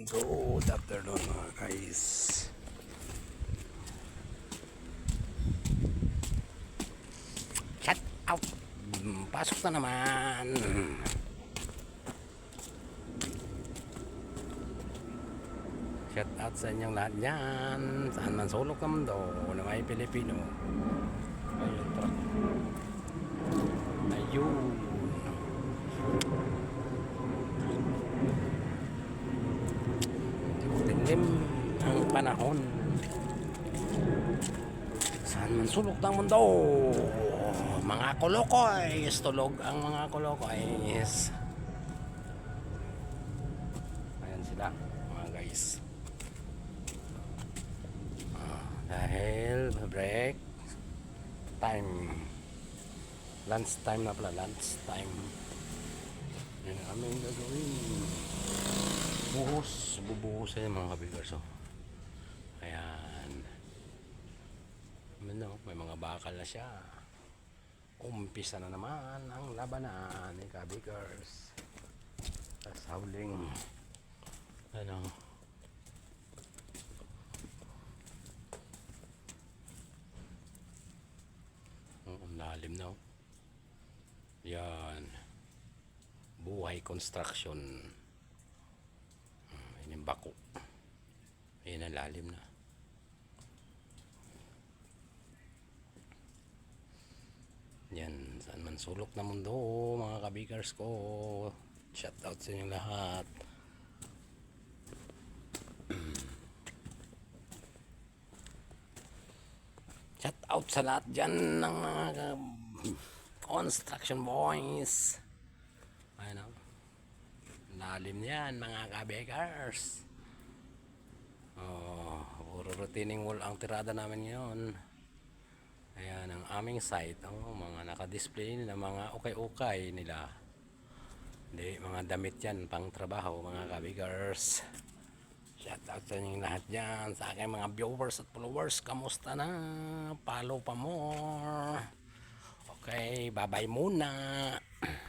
Good afternoon mga guys. Shut out. Mm, Pasok na naman. Shout out sa inyong lahat dyan. Saan man sulok ng mundo na may Pilipino. Ayun, truck. Ayun. Dilim ang panahon. Saan man sulok ng mundo. Mga kolokoys. Tulog ang mga kolokoys. Ayan sila mga guys. Ah, dahil break time. Lunch time na pala. Lunch time. Yan ang aming gagawin buhos bubuhos sa mga kabigars oh. ayan. Ano, may mga bakal na siya. Umpisa na naman ang labanan ni kabigars tas howling ano? Oh, ang lalim na oh. yan. Buhay construction yung bako. Ayan ang lalim na. Yan, saan man sulok na mundo, mga kabikers ko. Shout out sa inyo lahat. Shout out sa lahat dyan ng mga construction boys. Ayan o. Lalim yan mga kabekers. Oh, puro retaining wall ang tirada namin ngayon. Ayan ang aming site. Oh, mga naka-display na mga ukay-ukay nila. Hindi, mga damit yan pang trabaho mga kabekers. Shout out sa inyong lahat dyan. Sa aking mga viewers at followers. Kamusta na? Follow pa more. Okay, bye-bye muna.